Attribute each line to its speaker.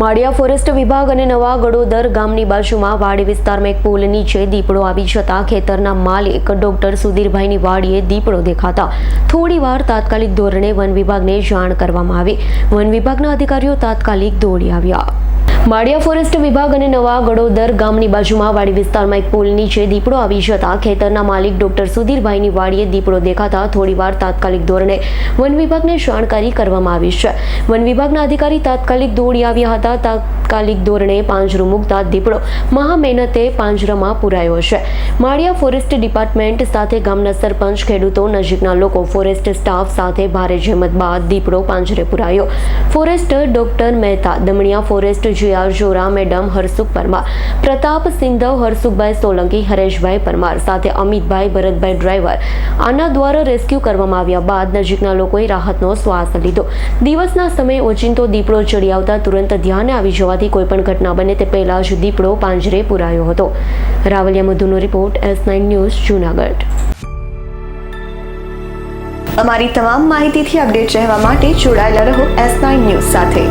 Speaker 1: માળિયા forest વિભાગ અને નવા ગડોદર ગામની બાજુમાં વાડી વિસ્તારમાં એક પુલ નીચે દીપડો આવી જતા ખેતરના માલિક ડોક્ટર સુધીરભાઈની વાડીએ દીપડો દેખાતા થોડીવાર તાત્કાલિક ધોરણે વન વિભાગને જાણ કરવામાં આવી. વન વિભાગના અધિકારીઓ તાત્કાલિક દોડી આવ્યા. માળિયા ફોરેસ્ટ વિભાગ અને નવા ગડોદર ગામની બાજુમાં વાડી વિસ્તારમાં એક પુલ નીચે દીપડો આવી જતા ખેતરના માલિક ડોક્ટર સુધીરભાઈની વાડીએ દીપડો દેખાતા થોડીવાર તાત્કાલિક ધોરણે વન વિભાગને જાણકારી કરવામાં આવી છે. વન વિભાગના અધિકારી તાત્કાલિક દોડી આવ્યા હતા. તાત્કાલિક ધોરણે પાંજરું મૂકતા દીપડો મહા મહેનતે પાંજરામાં પુરાયો છે. માળિયા ફોરેસ્ટ ડિપાર્ટમેન્ટ સાથે ગામના સરપંચ, ખેડૂતો, નજીકના લોકો, ફોરેસ્ટ સ્ટાફ સાથે ભારે જહેમત બાદ દીપડો પાંજરે પુરાયો. Forester doctor Mehta Damaniya forest GR જોરા મેડમ હરસુખ પરમાર, પ્રતાપ સિંધવ, હરસુખભાઈ સોલંકી, હરેશભાઈ પરમાર સાથે અમિતભાઈ ભરતભાઈ ડ્રાઈવર. આના દ્વારા રેસ્ક્યુ કરવામાં આવ્યા બાદ નજીકના લોકોએ રાહતનો શ્વાસ લીધો. દિવસના સમયે ઓચિંતો દીપડો ચડી આવતા તુરંત ધ્યાને આવી જવાથી કોઈ પણ ઘટના બને તે પહેલા જ દીપડો પાંજરે પુરાયો હતો. Ravaliya મધુનો report S nine news, Junagadh.
Speaker 2: અમારી તમામ માહિતીથી અપડેટ રહેવા માટે જોડાયેલા રહો એસ નાઇન ન્યૂઝ સાથે.